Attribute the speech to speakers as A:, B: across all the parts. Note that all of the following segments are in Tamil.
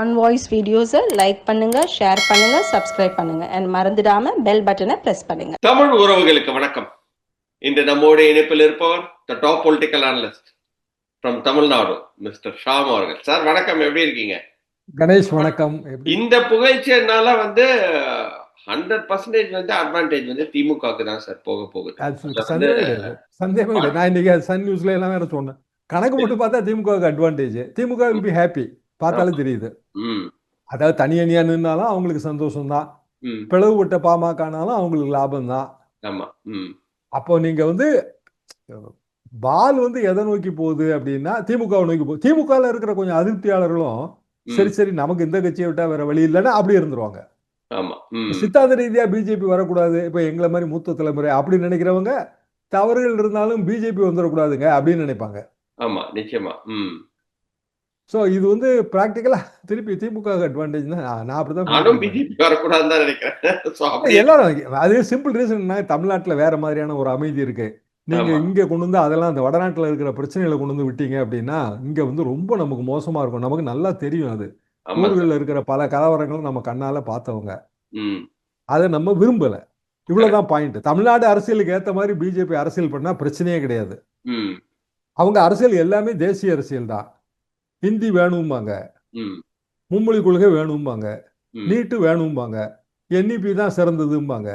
A: ஆன் வாய்ஸ் வீடியோஸை லைக் பண்ணுங்க ஷேர் பண்ணுங்க சப்ஸ்கிரைப் பண்ணுங்க. அண்ட் மறந்துடாம பெல் பட்டனை பிரஸ் பண்ணுங்க.
B: தமிழ் உறவுகளுக்கு வணக்கம். இன்று நம்மோடு இணைப்பில் இருப்பவர் the top political analyst from Tamil Nadu mister Sham அவர்கள். சார் வணக்கம். எப்படி இருக்கீங்க?
C: கணேஷ் வணக்கம். எப்படி
B: இந்த புகழ்ச்சினால வந்து ஹண்ட்ரட் பர்சன்டேஜ் வந்து அட்வான்டேஜ் வந்து திமுகவுக்கு தான் சார் போக போகுது.
C: சந்தேகமே கிடையாது நான் இன்னைக்கு சன் நியூஸ்ல எல்லாம் வேற சொன்னேன். கணக்கு மட்டும் பார்த்தா திமுகவுக்கு advantage DMK will be happy பார்த்தாலே தெரியுது. அதாவது தனி அணியா நின்னாலும் அவங்களுக்கு சந்தோஷம் தான்
B: ம்.
C: பிளவுபட்ட பாமகனாலும் அவங்களுக்கு லாபம் தான் அப்போ நீங்க வந்து பால் வந்து எதை நோக்கி போகுது அப்படின்னா திமுகவை நோக்கி போகுது திமுகவில் இருக்கிற கொஞ்சம் அதிருப்தியாளர்களும். சரி சரி நமக்கு இந்த கட்சியை விட்டா வேற வழி இல்லைன்னா அப்படி இருந்துருவாங்க. சித்தாந்த ரீதியா பிஜேபி வரக்கூடாது இப்ப எங்களை மாதிரி மூத்த தலைமுறை அப்படி நினைக்கிறவங்க தவறுகள் இருந்தாலும் பிஜேபி வந்துடக்கூடாதுங்க அப்படின்னு நினைப்பாங்க.
B: ஆமா. நிச்சயமா.
C: சோ இது வந்து பிராக்டிக்கலா திருப்பி திமுக அட்வான்டேஜ் தான் நான் அப்படிதான்.
B: பிஜேபி வரக்கூடாதுன்னு தான் நினைக்கிறேன்.
C: எல்லாரும் அது சிம்பிள் ரீசன்னா தமிழ்நாட்டுல வேற மாதிரியான ஒரு அமைதி இருக்கு. நீங்க. இங்க கொண்டு வந்து அதெல்லாம் அந்த வடநாட்டுல இருக்கிற பிரச்சனைகளை கொண்டு வந்து விட்டீங்க அப்படின்னா இங்க வந்து ரொம்ப நமக்கு மோசமா இருக்கும். நமக்கு நல்லா தெரியும் அது. ஊர்களில் இருக்கிற பல கலவரங்களும் நம்ம கண்ணால பார்த்தவங்க. அதை நம்ம விரும்பல. இவ்வளவுதான் பாயிண்ட் தமிழ்நாடு அரசியலுக்கு ஏத்த மாதிரி பிஜேபி அரசியல் பண்ணா பிரச்சனையே கிடையாது. அவங்க அரசியல் எல்லாமே தேசிய அரசியல் தான். ஹிந்தி வேணும்பாங்க. மும்மொழி கொள்கை வேணும்பாங்க. நீட்டு வேணும்பாங்க. என்இபி தான் சிறந்ததும்பாங்க.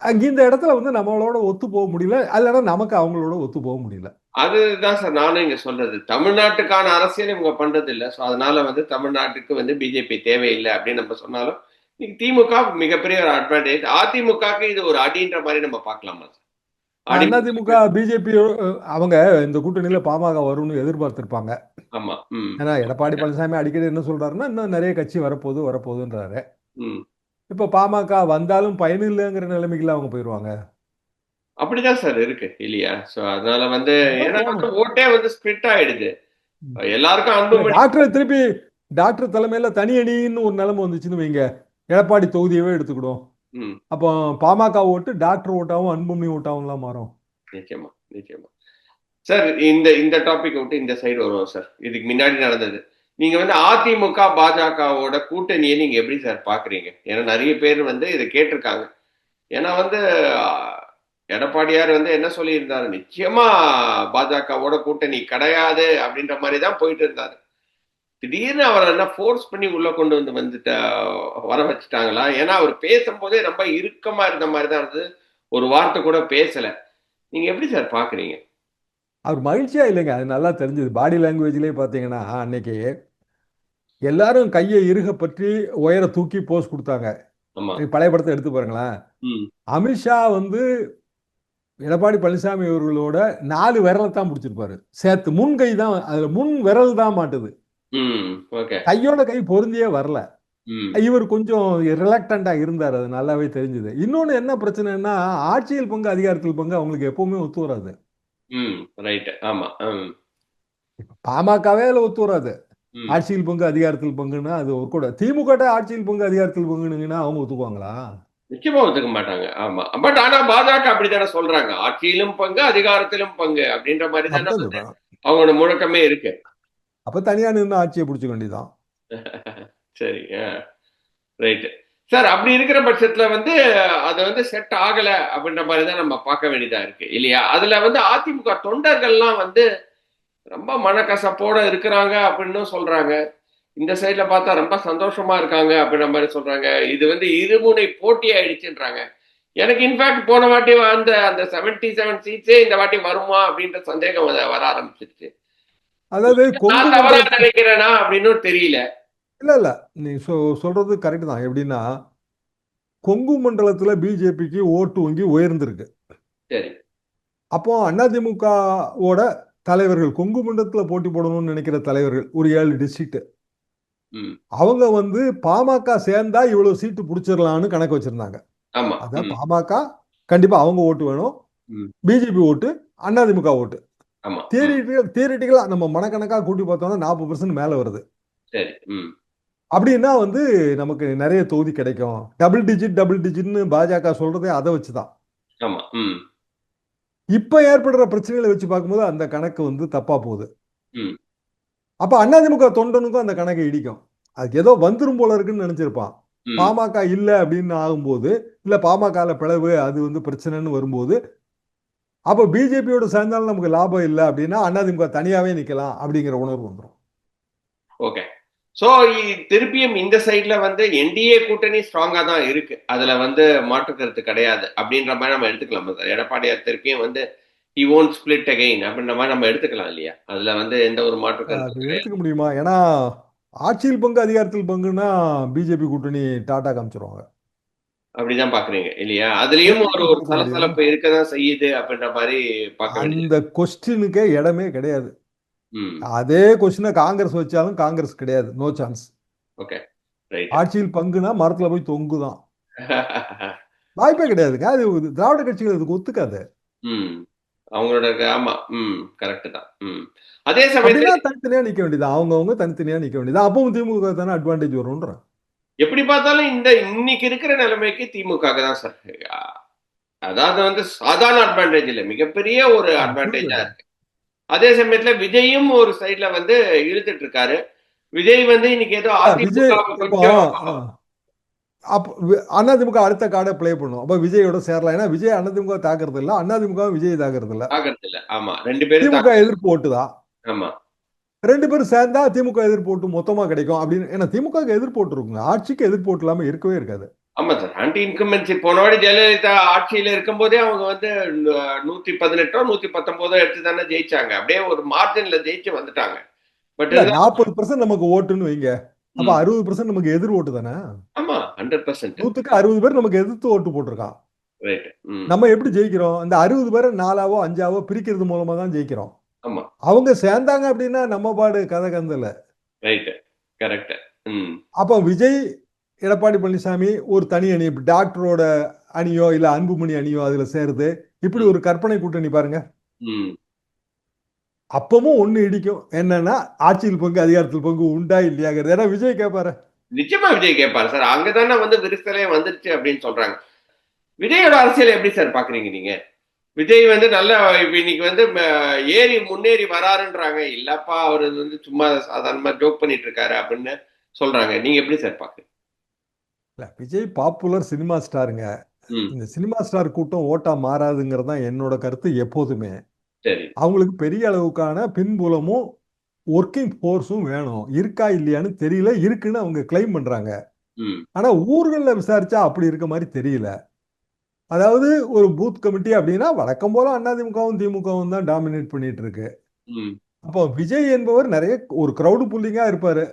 C: அங்க இந்த இடத்துல வந்து நம்மளோட ஒத்து போக முடியல. இல்லைன்னா நமக்கு அவங்களோட ஒத்து போக முடியல.
B: அதுதான் சார் நானும் இங்க சொல்றது. தமிழ்நாட்டுக்கான அரசியல் இவங்க பண்றது இல்ல சோ அதனால வந்து தமிழ்நாட்டுக்கு வந்து பிஜேபி தேவையில்லை அப்படின்னு நம்ம சொன்னாலும் இன்னைக்கு திமுக மிகப்பெரிய ஒரு அட்வான்டேஜ் அதிமுகக்கு இது ஒரு அடின்ற மாதிரி நம்ம பார்க்கலாமா சார்?
C: அதிமுக பிஜேபி அவங்க இந்த கூட்டணியில பாமக வரும்னு எதிர்பார்த்திருப்பாங்க.
B: ஆமா
C: ஏன்னா எடப்பாடி பழனிசாமி அடிக்கடி என்ன சொல்றாருன்னா இன்னும் நிறைய கட்சி வரப்போகுது வரப்போகுதுன்றாரு. இப்ப பாமக வந்தாலும் பயன் இல்லைங்கிற நிலைமைக்குள்ள அவங்க போயிருவாங்க.
B: அப்படிதான் சார் இருக்கு இல்லையா? சோ அதனால வந்து ஏன்னா ஓட்டே வந்து ஸ்பிளிட் ஆயிடுது. எல்லாருக்கும் அன்பு
C: டாக்டர் திருப்பி டாக்டர் தலைமையில தனி அணின்னு ஒரு நிலைமை வந்துச்சுன்னு வைங்க. எடப்பாடி தொகுதியவே எடுத்துக்கிடும் அப்போ பாமக ஓட்டு டாக்டர் ஓட்டாவும் அன்புமணி ஓட்டாவும்லாம் மாறும்.
B: நிச்சயமா நிச்சயமா. சார் இந்த இந்த டாபிக் விட்டு இந்த சைடு வருவோம் சார் இதுக்கு முன்னாடி நடந்தது. நீங்க வந்து அதிமுக பாஜகவோட கூட்டணியை நீங்க எப்படி சார் பாக்குறீங்க? ஏன்னா நிறைய பேர் வந்து இதை கேட்டிருக்காங்க. ஏன்னா வந்து எடப்பாடியார் வந்து என்ன சொல்லியிருந்தாரு? நிச்சயமா பாஜகவோட கூட்டணி கிடையாது அப்படின்ற மாதிரி தான் போயிட்டு இருந்தாரு. திடீர்னு அவரை என்ன ஃபோர்ஸ் பண்ணி உள்ள கொண்டு வந்து வந்துட்ட வர வச்சுட்டாங்களா? ஏன்னா அவர் பேசும்போதே ரொம்ப இறுக்கமா இருந்த மாதிரி தான் இருந்தது. ஒரு வார்த்தை கூட பேசல. நீங்க எப்படி சார் பாக்குறீங்க?
C: அவர் மகிழ்ச்சியா இல்லைங்க. அது நல்லா தெரிஞ்சது. பாடி லாங்குவேஜ்லயே பாத்தீங்கன்னா அன்னைக்கு எல்லாரும் கையை இறுக பற்றி உயர தூக்கி போஸ் கொடுத்தாங்க. பழைய படத்தை எடுத்து பாருங்களேன். அமித்ஷா வந்து எடப்பாடி பழனிசாமி அவர்களோட நாலு விரலை தான் பிடிச்சிருப்பாரு. சேர்த்து முன் கை தான் அதுல முன் விரல் தான் மாட்டுது. கையோட கை பொருந்தியே வரல. இவர் கொஞ்சம் ரிலாக்டண்டா இருந்தார். அது நல்லாவே தெரிஞ்சது. இன்னொன்னு என்ன பிரச்சனைன்னா ஆட்சியில் பங்கு அதிகாரத்தில் பங்கு அவங்களுக்கு எப்பவுமே ஒத்து வராது.
B: ம் ரைட் ஆமா ம்.
C: பாமகவே அதுல ஒத்து வராது. ஆட்சியில் பங்கு அதிகாரத்தில் பங்குன்னா அது ஒரு கூட. திமுக ஆட்சியில் பங்கு அதிகாரத்தில் பங்குனுங்கன்னா அவங்க ஒத்துக்குவாங்களா?
B: நிச்சயமா ஒத்துக்க மாட்டாங்க. ஆமா. பட் ஆனா பாஜக அப்படித்தானே சொல்றாங்க. ஆட்சியிலும் பங்கு அதிகாரத்திலும் பங்கு அப்படின்ற மாதிரி தானே அவங்களோட முழக்கமே இருக்கு.
C: அப்ப தனியா நின்று ஆட்சியை பிடிச்சிக்க வேண்டியதுதான்.
B: சரி ரைட் சார் அப்படி இருக்கிற பட்சத்துல வந்து அது வந்து செட் ஆகல அப்படின்ற மாதிரி தான் நம்ம பார்க்க வேண்டியதா இருக்கு இல்லையா? அதுல வந்து அதிமுக தொண்டர்கள்லாம் வந்து ரொம்ப மனக்கசப்போட இருக்கிறாங்க அப்படின்னு சொல்றாங்க. இந்த சைட்ல பார்த்தா ரொம்ப சந்தோஷமா இருக்காங்க அப்படின்ற மாதிரி சொல்றாங்க. இது வந்து இருமுனை போட்டி ஆயிடுச்சுன்றாங்க எனக்கு இன்ஃபேக்ட் போன வாட்டி வந்த அந்த செவன்டி செவன் சீட்ஸே இந்த வாட்டி வருமா அப்படின்ற சந்தேகம் வர ஆரம்பிச்சிருச்சு.
C: அதாவது
B: நான் தவறா
C: மண்டலத்துல-
B: நினைக்கிறேனா அப்படின்னு தெரியல.
C: இல்ல இல்ல. நீ சொ- சொல்றது கரெக்ட் தான். எப்படின்னா கொங்கு மண்டலத்துல பிஜேபிக்கு ஓட்டு வங்கி உயர்ந்திருக்கு.
B: சரி.
C: அப்போ அதிமுகவோட தலைவர்கள் கொங்கு மண்டலத்துல போட்டி போடணும்னு நினைக்கிற தலைவர்கள் ஒரு ஏழு டிஸ்ட்ரிக்ட் அவங்க வந்து பாமக சேர்ந்தா இவ்வளவு சீட்டு பிடிச்சிடலாம்னு கணக்கு வச்சிருந்தாங்க. அதான் பாமக கண்டிப்பா அவங்க ஓட்டு வேணும். பிஜேபி ஓட்டு அதிமுக ஓட்டு. தியரிட்டிக்கல் நம்ம மனக்கணக்கா கூட்டி பார்த்தோம்னா நாற்பது பர்சன்ட் மேல வருது. அப்படின்னா வந்து நமக்கு நிறைய தொகுதி கிடைக்கும். டபுள் டிஜிட் டபுள் டிஜிட்னு பாஜக சொல்றதே அதை வச்சுதான். இப்ப ஏற்படுற பிரச்சனைகளை வச்சு பார்க்கும்போது அந்த கணக்கு வந்து தப்பா போகுது. அப்ப அதிமுக தொண்டனுக்கும் அந்த கணக்கு இடிக்கும். அதுக்கு ஏதோ வந்துரும் போல இருக்குன்னு நினைச்சிருப்பான். பாமக இல்ல அப்படின்னு ஆகும்போது இல்ல பாமகல பிளவு அது வந்து பிரச்சனைன்னு வரும்போது அப்ப பிஜேபியோட சேர்ந்தாலும் நமக்கு லாபம் இல்லை அப்படின்னா அதிமுக தனியாவே நிக்கலாம் அப்படிங்கிற உணர்வு வந்துடும்
B: ஓகே. சோ திருப்பியும் இந்த சைடுல வந்து என்டிஏ கூட்டணி ஸ்ட்ராங்கா தான் இருக்கு. அதுல வந்து மாற்று கருத்து கிடையாது. அப்படின்ற மாதிரி நம்ம எடுத்துக்கலாம். எடப்பாடியார் திருப்பியும் வந்து he won't split again அப்படின்ற மாதிரி நம்ம எடுத்துக்கலாம் இல்லையா? அதுல வந்து எந்த ஒரு மாற்று
C: எடுத்துக்க முடியுமா? ஏன்னா ஆட்சியில் பங்கு அதிகாரத்தில் பங்குன்னா பிஜேபி கூட்டணி டாடா காமிச்சிருவாங்க.
B: அப்படிதான் பாக்குறீங்க இல்லையா? அதுலயும் ஒரு ஒரு. சலசலப்பு இருக்கதான் செய்யுது அப்படின்ற மாதிரி
C: அந்த கொஸ்டினுக்கே இடமே கிடையாது. அதே கொஸ்டினை காங்கிரஸ் வச்சாலும் காங்கிரஸ் கிடையாது. நோ சான்ஸ்
B: ஓகே
C: ஆட்சியில் பங்குனா மரத்துல போய் தொங்குதான். வாய்ப்பே கிடையாதுங்க. அது திராவிட கட்சிகள் அதுக்கு ஒத்துக்காது.
B: அவங்களோட ஆமா. ம். கரெக்ட் தான். அதே சமயத்துல
C: தனித்தனியா நிக்க வேண்டியது அவங்கவுங்க தனித்தனியா நிக்க வேண்டியது அப்பவும் திமுக தானே அட்வான்டேஜ் வரும்ன்ற.
B: எப்படி பார்த்தாலும் இந்த இன்னைக்கு இருக்கிற நிலைமைக்கு திமுக தான் சார். அதாவது வந்து சாதாரண அட்வான்டேஜ் இல்லை. மிகப்பெரிய ஒரு அட்வான்டேஜா இருக்கு. அதே சமயத்துல விஜயும் ஒரு சைடுல வந்து இழுத்துட்டு இருக்காரு விஜய் வந்து இன்னைக்கு ஏதோ அதிமுக
C: அதிமுக அடுத்த கார்டை ப்ளே பண்ணும். அப்ப விஜயோட சேரலாம். ஏன்னா விஜய் அதிமுக தாக்குறது இல்ல. அதிமுக விஜய் தாக்குறது இல்ல.
B: ஆகிறது இல்ல. ஆமா. ரெண்டு பேரும்
C: திமுக எதிர்ப்பு ஓட்டு தான்.
B: ஆமா.
C: ரெண்டு பேரும் சேர்ந்தா திமுக எதிர்ப்பு ஓட்டு மொத்தமா கிடைக்கும் அப்படின்னு. ஏன்னா திமுக எதிர்ப்பு ஓட்டு இருக்குங்க. ஆட்சிக்கு எதிர்ப்பு ஓட்டு இல்லாம இருக்கவே இருக்காது.
B: ஆமா சார் ஆன்டி இன்கம்பன்சி போன வாட்டி ஜெயலலிதா ஆட்சியில இருக்கும்போதே அவங்க வந்து நூத்தி பதினெட்டோ நூத்தி பத்தொன்பதோ எடுத்து தானே ஜெயிச்சாங்க. அப்படியே ஒரு மார்ஜின்ல ஜெயிச்சு வந்துட்டாங்க. பட்
C: நாற்பது பர்சன்ட் நமக்கு ஓட்டுன்னு வைங்க. அப்ப அறுபது பர்சன்ட் நமக்கு எதிர் ஓட்டு தானே?
B: ஆமா ஹண்ட்ரட் பர்சன்ட்
C: நூத்துக்கு அறுபது பேர் நமக்கு எதிர்த்து ஓட்டு போட்டிருக்கான் நம்ம எப்படி ஜெயிக்கிறோம்? இந்த அறுபது பேரை நாலாவோ அஞ்சாவோ பிரிக்கிறது மூலமா தான் ஜெயிக்கிறோம்.
B: ஆமா.
C: அவங்க சேர்ந்தாங்க அப்படின்னா நம்ம பாடு கதை கந்தல
B: ரைட் கரெக்ட் ம்.
C: அப்போ விஜய் எடப்பாடி பழனிசாமி ஒரு தனி அணி டாக்டரோட அணியோ இல்ல அன்புமணி அணியோ அதுல சேருது. இப்படி ஒரு கற்பனை கூட்டணி பாருங்க. அப்பவும் ஒண்ணு இடிக்கும். என்னன்னா ஆட்சியில் பங்கு அதிகாரத்தில் பங்கு உண்டா இல்லையாங்கிறது. ஏன்னா விஜய் கேட்பாரு
B: நிச்சயமா விஜய் கேட்பாரு சார். அங்கதானே வந்து விரிசலே வந்துருச்சு அப்படின்னு சொல்றாங்க. விஜயோட அரசியல் எப்படி சார் பாக்குறீங்க நீங்க? விஜய் வந்து நல்ல இன்னைக்கு வந்து ஏறி முன்னேறி வராருன்றாங்க. இல்லப்பா அவர் வந்து சும்மா சாதாரணமா ஜோக் பண்ணிட்டு இருக்காரு அப்படின்னு சொல்றாங்க. நீங்க எப்படி சார் பாக்குறீங்க?
C: இல்ல விஜய் பாப்புலர் சினிமா ஸ்டாருங்க இந்த சினிமா ஸ்டார் கூட்டம் ஓட்டா மாறாதுங்கிறது தான் என்னோட கருத்து எப்போதுமே. அவங்களுக்கு பெரிய அளவுக்கான பின்புலமும் ஒர்க்கிங் ஃபோர்ஸும் வேணும். இருக்கா இல்லையான்னு தெரியல இருக்குன்னு அவங்க கிளைம் பண்றாங்க. ஆனா ஊர்கள்ல விசாரிச்சா அப்படி இருக்க மாதிரி தெரியல. அதாவது ஒரு பூத் கமிட்டி அப்படின்னா வழக்கம் போல அதிமுகவும் திமுகவும் தான் டாமினேட் பண்ணிட்டு இருக்கு. அப்போ விஜய் என்பவர் நிறைய ஒரு கிரவுடு புல்லிங்கா இருப்பாரு.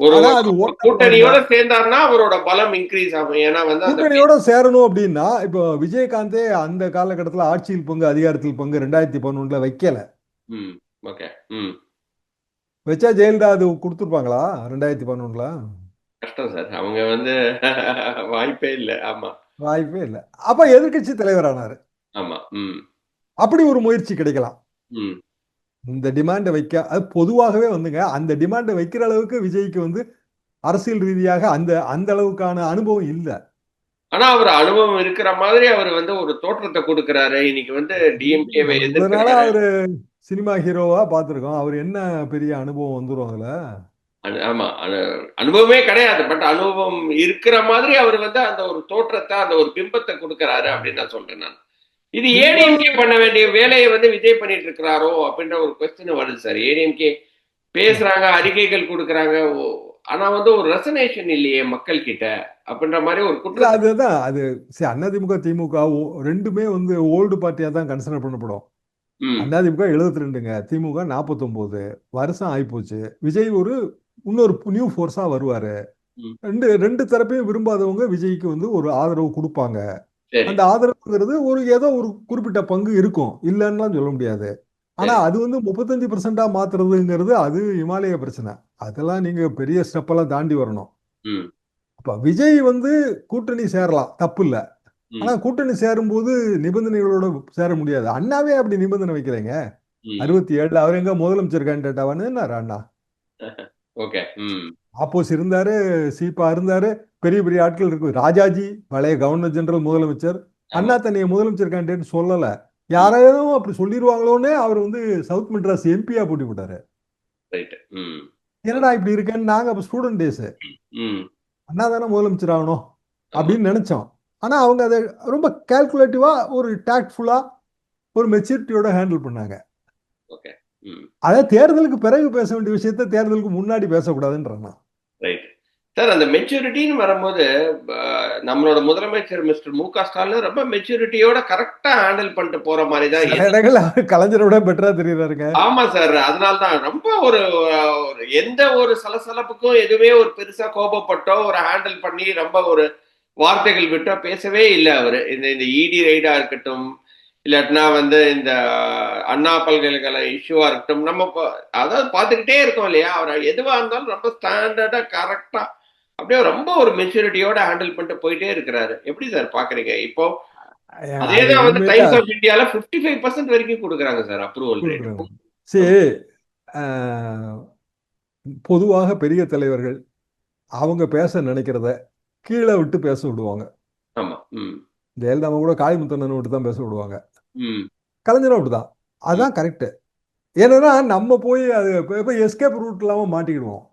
B: ஒரு
C: ஆனா அது ஓட்டா
B: கூட்டணியோட சேர்ந்தாருன்னா அவரோட பலம் இன்க்ரீஸ் ஆகும். ஏன்னா வந்து அந்த
C: கூட்டணியோட சேரணும் அப்படின்னா இப்போ விஜயகாந்தே அந்த காலகட்டத்துல ஆட்சியில் பங்கு அதிகாரத்தில் பங்கு ரெண்டாயிரத்தி பதினொன்றுல வைக்கல.
B: ஓகே
C: வச்சா ஜெயலலிதா அது கொடுத்துருப்பாங்களா ரெண்டாயிரத்தி பதினொன்றுல
B: கஷ்டம் சார் அவங்க வந்து வாய்ப்பே இல்லை. ஆமா.
C: வாய்ப்பே இல்லை. அப்ப எதிர்க்கட்சி தலைவரானாரு.
B: ஆமா ம்.
C: அப்படி ஒரு முயற்சி கிடைக்கலாம். இந்த டிமாண்டை வைக்க அது பொதுவாகவே வந்துங்க அந்த டிமாண்டை வைக்கிற அளவுக்கு விஜய்க்கு வந்து அரசியல் ரீதியாக அந்த அந்த அளவுக்கான அனுபவம் இல்லை.
B: ஆனா அவர் அனுபவம் இருக்கிற மாதிரி அவர் வந்து ஒரு தோற்றத்தை கொடுக்கறாரு. இன்னைக்கு வந்து டிஎம்கேவை எதிர்க்கிறாரு.
C: அவரு சினிமா ஹீரோவா பார்த்திருக்கோம். அவர் என்ன பெரிய அனுபவம் வந்துரும் அதுல?
B: ஆமா அனு- அனுபவமே கிடையாது. பட் அனுபவம் இருக்கிற மாதிரி அவர் வந்து அந்த ஒரு தோற்றத்தை அந்த ஒரு பிம்பத்தை கொடுக்கறாரு அப்படின்னு நான் சொல்றேன் நான். இது ஏடிஎம்கே பண்ண வேண்டிய வேலையை வந்து விஜய் பண்ணிட்டு இருக்கிறாரோ அப்படின்ற ஒரு கொஸ்டின் வருது சார் ஏடிஎம்கே பேசுறாங்க அறிக்கைகள் கொடுக்கறாங்க. ஆனா வந்து ஒரு ரெசனேஷன் இல்லையே மக்கள் கிட்ட அப்படின்ற மாதிரி ஒரு குற்றம்
C: அதுதான். அது சரி அதிமுக திமுக ரெண்டுமே வந்து ஓல்டு பார்ட்டியா தான் கன்சிடர் பண்ணப்படும். அதிமுக 72 ரெண்டுங்க திமுக 49 வருஷம் ஆயிப்போச்சு. விஜய் ஒரு இன்னொரு நியூ ஃபோர்ஸா வருவாரு. ரெண்டு ரெண்டு தரப்பையும் விரும்பாதவங்க விஜய்க்கு வந்து ஒரு ஆதரவு கொடுப்பாங்க. அந்த ஆதரவுங்கிறது ஒரு ஏதோ ஒரு குறிப்பிட்ட பங்கு இருக்கும். இல்லைன்னுலாம் சொல்ல முடியாது. ஆனா அது வந்து முப்பத்தஞ்சு பர்சன்டா மாத்துறதுங்கிறது அது இமாலய பிரச்சனை. அதெல்லாம் நீங்க பெரிய ஸ்டெப் எல்லாம் தாண்டி வரணும். அப்ப விஜய் வந்து கூட்டணி சேரலாம். தப்பு இல்ல. ஆனா கூட்டணி சேரும்போது நிபந்தனைகளோட சேர முடியாது. அண்ணாவே அப்படி நிபந்தனை வைக்கிறீங்க. அறுபத்தி ஏழுல அவர் எங்க முதலமைச்சர் கேண்டிடேட்டாவான்னு அண்ணா?
B: ஓகே.
C: ஆப்போஸ் இருந்தாரு சீப்பா இருந்தாரு பெரிய பெரிய ஆட்கள் இருக்கு. ராஜாஜி பழைய கவர்னர் ஜெனரல் முதலமைச்சர் அண்ணா தன்னைய முதலமைச்சர் கேண்டிடேட் சொல்லல. யாராவது அப்படி சொல்லிடுவாங்களோன்னே அவர் வந்து சவுத் மெட்ராஸ் எம்பியா போட்டி போட்டாரு. என்னடா இப்படி இருக்கேன்னு நாங்க அப்ப ஸ்டூடெண்ட் டேஸ் அண்ணா தானே முதலமைச்சர் ஆகணும் அப்படின்னு நினைச்சோம். ஆனா அவங்க அதை ரொம்ப கால்குலேட்டிவா ஒரு டாக்ட்ஃபுல்லா ஒரு மெச்சூரிட்டியோட ஹேண்டில் பண்ணாங்க.
B: ஓகே
C: அதே தேர்தலுக்கு பிறகு பேச வேண்டிய விஷயத்த தேர்தலுக்கு முன்னாடி பேசக்கூடாதுன்றான்
B: ரைட் சார் அந்த மெச்சூரிட்டின்னு வரும்போது நம்மளோட முதலமைச்சர் மிஸ்டர் மு க ஸ்டாலின் ரொம்ப மெச்சூரிட்டியோட கரெக்டா ஹேண்டில் பண்ணிட்டு போற மாதிரி தான்
C: சில இடங்கள்ல அவர் கலைஞரோட பெட்டரா தெரியுறாருங்க
B: ஆமா சார் அதனால தான் ரொம்ப ஒரு எந்த ஒரு சலசலப்புக்கும் எதுவுமே ஒரு பெருசா கோபப்பட்டோ ஒரு ஹேண்டில் பண்ணி ரொம்ப ஒரு வார்த்தைகள் விட்டோ பேசவே இல்லை அவரு. இந்த இந்த இடி ரைடா இருக்கட்டும் இல்லாட்டினா வந்து இந்த அண்ணா பல்கலைக்கழக இஷ்யூவா இருக்கட்டும் நம்ம அதாவது பார்த்துக்கிட்டே இருக்கோம் இல்லையா? அவர் எதுவா இருந்தாலும் ரொம்ப ஸ்டாண்டர்டா கரெக்டா அப்படியே ரொம்ப ஒரு மெச்சூரிட்டியோட ஹேண்டில் பண்ணிட்டு போயிட்டே இருக்கிறாரு. எப்படி சார் பாக்குறீங்க இப்போ அதே தான் வந்து டைம்ஸ் ஆஃப் இந்தியால 55% ஃபைவ் பர்சன்ட் வரைக்கும் கொடுக்குறாங்க சார் அப்ரூவல் ரேட்.
C: சரி பொதுவாக பெரிய தலைவர்கள் அவங்க பேச நினைக்கிறத கீழே விட்டு பேச விடுவாங்க.
B: ஆமா ம்.
C: ஜெயலலிதா கூட காளிமுத்தண்ணன் விட்டு தான் பேச விடுவாங்க. கலைஞரும் அப்படிதான். அதான் கரெக்ட் ஏன்னா நம்ம போய் அது இப்போ எஸ்கேப் ரூட் இல்லாம மாட்டிக்கிடுவோம்.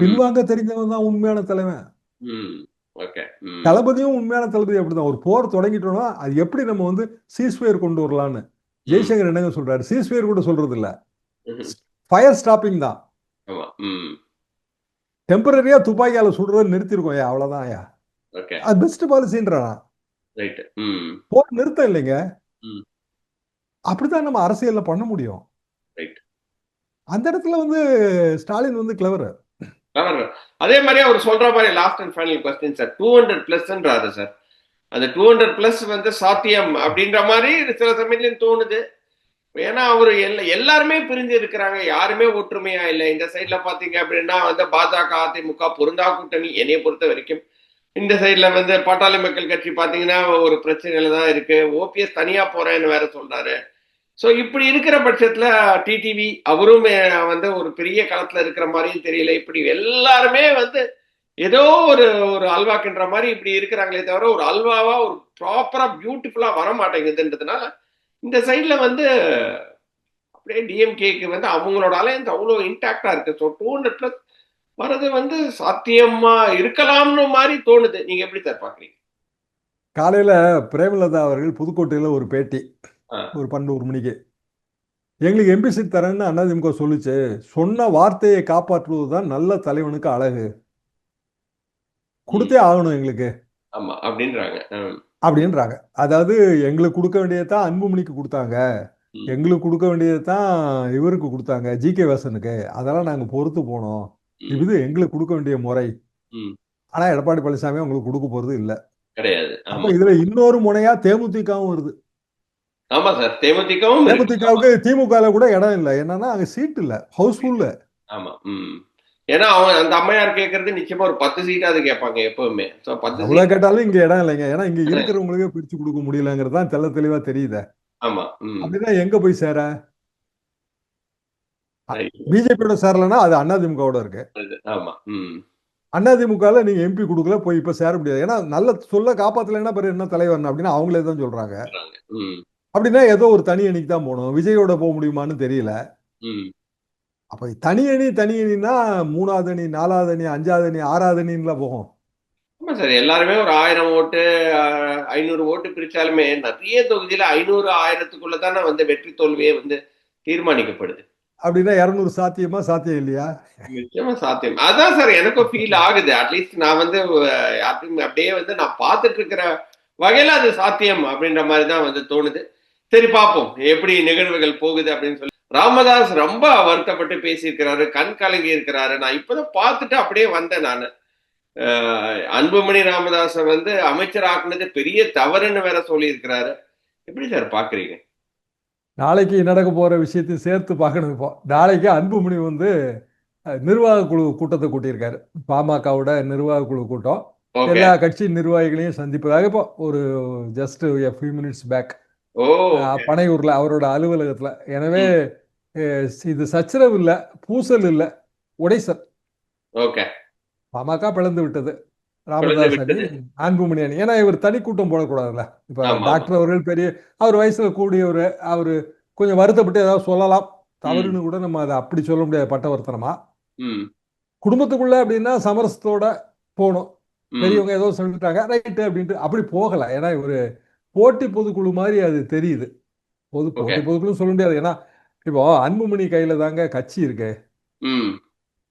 C: பின்வாங்க தெரிஞ்சவன் தான் உண்மையான தலைவன்.
B: ம். ஓகே ம்.
C: தளபதியும் உண்மையான தளபதி அப்படிதான். ஒரு போர் தொடங்கிட்டோம்னா அது எப்படி நம்ம வந்து சீஸ்வேர் கொண்டு வரலான்னு ஜெய்சங்கர் என்னங்க சொல்றாரு? சீஸ்வேர் கூட சொல்றது இல்ல. ஃபயர் ஸ்டாப்பிங் தான். டெம்பரரியா துப்பாக்கியால சுடுறத நிறுத்திருக்கோம். அவ்வளவுதான் அது பெஸ்ட் பாலிசின்றான்
B: ரைட்
C: போர் நிறுத்தம் இல்லைங்க. அப்படித்தான் நம்ம அரசியல்ல பண்ண முடியும். அந்த இடத்துல வந்து ஸ்டாலின் வந்து கிளவர்
B: அதே மாதிரி அவர் சொல்ற மாதிரி last and final question sir two hundred பிளஸ்ன்றாரு sir அந்த டூ ஹண்ட்ரட் பிளஸ் வந்து சாத்தியம் அப்படின்ற மாதிரி சில சமயத்துலயும் தோணுது. ஏன்னா அவர் எல்லா எல்லாருமே பிரிஞ்சு இருக்கிறாங்க. யாருமே ஒற்றுமையா இல்லை. இந்த சைட்ல பாத்தீங்க அப்படின்னா வந்து பாஜக அதிமுக பொருந்தா கூட்டணி. என்னைய பொறுத்த வரைக்கும் இந்த சைட்ல வந்து பாட்டாளி மக்கள் கட்சி பாத்தீங்கன்னா ஒரு பிரச்சனையில தான் இருக்கு. ஓபிஎஸ் தனியா போறேன்னு வேற சொல்றாரு. ஸோ இப்படி இருக்கிற பட்சத்துல டிடிவி அவரும் வந்து ஒரு பெரிய களத்துல இருக்கிற மாதிரியும் தெரியல. இப்படி எல்லாருமே வந்து ஏதோ ஒரு ஒரு அல்வாக்குன்ற மாதிரி இப்படி இருக்கிறாங்களே தவிர ஒரு அல்வாவா ஒரு ப்ராப்பரா பியூட்டிஃபுல்லா வர மாட்டேங்குதுன்றதுனால இந்த சைட்ல வந்து அப்படியே டிஎம்கேக்கு வந்து அவங்களோட அலையன்ஸ் அவ்வளோ இன்டாக்டா இருக்கு. ஸோ டூ ஹண்ட்ரட் பிளஸ் வர்றது வந்து சாத்தியமா இருக்கலாம்னு மாதிரி தோணுது. நீங்க எப்படி சார் பாக்குறீங்க?
C: காலையில பிரேமலதா அவர்கள் புதுக்கோட்டையில ஒரு பேட்டி. ஒரு பன்னெண்டு மணிக்கு. எங்களுக்கு எம்பி சீட் தரேன்னு அதிமுக சொல்லுச்சு. சொன்ன வார்த்தையை காப்பாற்றுவது தான் நல்ல தலைவனுக்கு அழகு. கொடுத்தே ஆகணும் எங்களுக்கு.
B: ஆமா அப்படின்றாங்க.
C: அப்படின்றாங்க. அதாவது எங்களுக்கு கொடுக்க வேண்டியதான் அன்புமணிக்கு கொடுத்தாங்க. எங்களுக்கு கொடுக்க வேண்டியது தான் இவருக்கு கொடுத்தாங்க ஜி கே வாசனுக்கு. அதெல்லாம் நாங்க பொறுத்து போனோம். இது எங்களுக்கு கொடுக்க வேண்டிய முறை. ஆனா எடப்பாடி பழனிசாமி உங்களுக்கு கொடுக்க போறது இல்ல.
B: கிடையாது.
C: இதுல இன்னொரு முனையா தேமுதிகவும் வருது.
B: ஆமா சார் தேமுதிகவும்.
C: தேமுதிகவுக்கு திமுகல கூட இடம் இல்லை. என்னன்னா அங்க சீட் இல்ல. ஹவுஸ்ஃபுல்ல
B: ஆமா. ஏன்னா அவங்க அந்த அம்மையார் கேட்கறது நிச்சயமா ஒரு பத்து சீட்டாவது கேட்பாங்க எப்பவுமே.
C: அவ்வளவு கேட்டாலும் இங்க இடம் இல்லைங்க. ஏன்னா இங்க இருக்கிறவங்களுக்கே பிரிச்சு கொடுக்க முடியலங்கிறது தான் தெள்ள தெளிவா தெரியுது.
B: ஆமா.
C: அப்படின்னா எங்க போய் சேர. பிஜேபியோட சேரலன்னா அது அதிமுகவோட இருக்கு.
B: ஆமா
C: அதிமுகல நீங்க எம்பி கொடுக்கல போய் இப்ப சேர முடியாது. ஏன்னா நல்ல சொல்ல காப்பாத்தலைன்னா பிறகு என்ன தலைவர் அப்படின்னு அவங்களே தான் சொல்றாங்க. அப்படின்னா ஏதோ ஒரு தனி அணிக்கு தான் போகணும். விஜயோட போக முடியுமான்னு தெரியல. அப்ப தனி அணி தனி அணின்னா மூணாவது அணி நாலாவது அணி அஞ்சாவது அணி ஆறாவது அணின்ல போகும்.
B: ஆமா சார் எல்லாருமே ஒரு ஆயிரம் ஓட்டு ஐநூறு ஓட்டு பிரிச்சாலுமே நிறைய தொகுதியில ஐநூறு ஆயிரத்துக்குள்ள தானே வந்து வெற்றி தோல்வியே வந்து தீர்மானிக்கப்படுது.
C: அப்படின்னா இருநூறு சாத்தியமா சாத்தியம் இல்லையா?
B: நிச்சயமா சாத்தியம். அதான் சார் எனக்கும் ஃபீல் ஆகுது. அட்லீஸ்ட் நான் வந்து அப்படியே வந்து நான் பார்த்துட்டு இருக்கிற வகையில அது சாத்தியம் அப்படின்ற மாதிரி தான் வந்து தோணுது. சரி பார்ப்போம். எப்படி நிகழ்வுகள் போகுது அப்படின்னு சொல்லி. ராமதாஸ் ரொம்ப வருத்தப்பட்டு பேசியிருக்கிறாரு கண் கலங்கி இருக்கிறாரு. நான் இப்பதான் பார்த்துட்டு அப்படியே வந்தேன் நான். அன்புமணி ராமதாஸை வந்து அமைச்சர் ஆக்குனது பெரிய தவறுன்னு வேற சொல்லியிருக்கிறாரு. எப்படி சார் பாக்குறீங்க
C: நாளைக்கு நடக்க போற விஷயத்தையும் சேர்த்து பார்க்கணும் இப்போ. நாளைக்கு அன்புமணி வந்து நிர்வாக குழு கூட்டத்தை கூட்டியிருக்காரு. பாமகவோட நிர்வாக குழு கூட்டம். எல்லா கட்சி நிர்வாகிகளையும் சந்திப்பதாக இப்போ ஒரு ஜஸ்ட் ஃபியூ மினிட்ஸ் பேக் பனையூர்ல அவரோட அலுவலகத்துல. எனவே இது சச்சரவு இல்ல பூசல் இல்ல உடைசல். பாமக பிளந்து விட்டது. ராமதாஸ். அன்புமணி அணி ஏன்னா இவர் தனி கூட்டம் போடக்கூடாதுல்ல. இப்ப. டாக்டர் அவர்கள் பெரிய அவர் வயசுல கூடியவர் அவரு கொஞ்சம் வருத்தப்பட்டு ஏதாவது சொல்லலாம். தவறுன்னு கூட நம்ம அதை அப்படி சொல்ல முடியாது பட்டவர்த்தனமா
B: ம்.
C: குடும்பத்துக்குள்ள அப்படின்னா சமரசத்தோட போகணும். பெரியவங்க ஏதோ சொல்லிட்டாங்க ரைட்டு அப்படின்ட்டு அப்படி போகல. ஏன்னா ஒரு போட்டி பொதுக்குழு மாதிரி அது தெரியுது. பொது போட்டி பொதுக்குழு சொல்ல முடியாது. ஏன்னா இப்போ அன்புமணி கையில தாங்க கட்சி இருக்கு.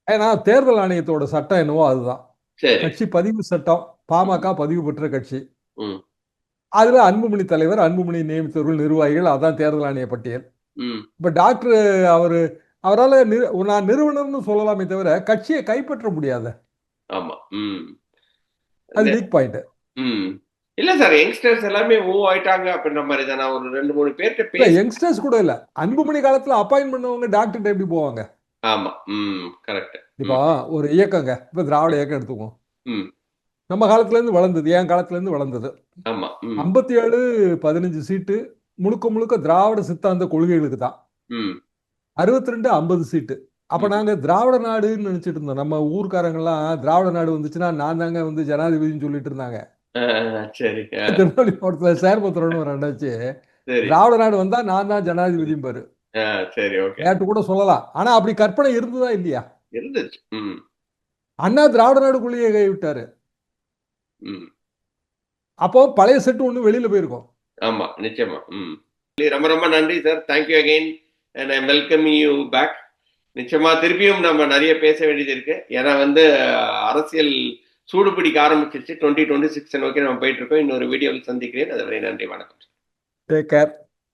C: ஏன்னா தேர்தல் ஆணையத்தோட சட்டம் என்னவோ அதுதான். கட்சி பதிவு சட்டம் பாமக பதிவு பெற்ற கட்சி. அதுல அன்புமணி தலைவர் அன்புமணி நியமித்தவர்கள் நிர்வாகிகள் அதான் தேர்தல் ஆணைய பட்டியல். இப்ப டாக்டர் அவரு அவரால் நான் நிறுவனர்னு சொல்லலாமே தவிர கட்சியை கைப்பற்ற முடியாது.
B: ஆமா.
C: அது வீக் பாயிண்ட்
B: இல்ல சார் யங்ஸ்டர்ஸ் எல்லாமே மூவ் ஆயிட்டாங்க அப்படின்ற மாதிரி தான் ஒரு ரெண்டு மூணு பேர்கிட்ட
C: யங்ஸ்டர்ஸ் கூட இல்ல. அன்புமணி காலத்துல அப்பாயின் பண்ணவங்க டாக்டர் எப்படி போவாங்க?
B: ஆமா. ம் கரெக்ட்.
C: இப்போ ஒரு இயக்கங்க. இப்ப திராவிட இயக்கம் எடுத்துக்குவோம்.
B: ம்.
C: நம்ம காலத்துல இருந்து வளர்ந்தது என் காலத்துல இருந்து வளர்ந்தது.
B: ஆமா.
C: ஐம்பத்தி ஏழு பதினஞ்சு சீட்டு முழுக்க முழுக்க திராவிட சித்தாந்த கொள்கைகளுக்கு தான். அறுபத்தி ரெண்டு ஐம்பது சீட்டு. அப்ப நாங்க திராவிட நாடுன்னு நினைச்சிட்டு இருந்தோம். நம்ம ஊர்க்காரங்கெல்லாம் திராவிட நாடு வந்துச்சுன்னா நான் தாங்க வந்து ஜனாதிபதினு சொல்லிட்டு இருந்தாங்க. திருநெல்வேலி மாவட்டத்துல சேர்பத்திரம்னு ஒரு
B: சரி.
C: திராவிட நாடு வந்தா நான் தான் ஜனாதிபதியும் பாரு
B: சரி ஓகே.
C: கூட சொல்லலாம். ஆனா அப்படி கற்பனை இருந்ததா இல்லையா?
B: இருந்துச்சு. ம்.
C: அண்ணா திராவிட நாடுக்குள்ளேயே கை விட்டாரு
B: ம்.
C: அப்போ பழைய செட்டு ஒண்ணு வெளியில போயிருக்கும்.
B: ஆமா நிச்சயமா. ம். ரொம்ப ரொம்ப நன்றி sir thank you again and I welcome you back நிச்சயமா திருப்பியும் நம்ம நிறைய பேச வேண்டியது இருக்கு. ஏன்னா வந்து அரசியல் சூடு பிடிக்க ஆரம்பிச்சிருச்சு. டுவெண்ட்டி டுவெண்ட்டி சிக்ஸ் நோக்கி நம்ம போயிட்டு இருக்கோம். இன்னொரு வீடியோவில் சந்திக்கிறேன். அதுவரை நன்றி வணக்கம்
C: டேக் கேர்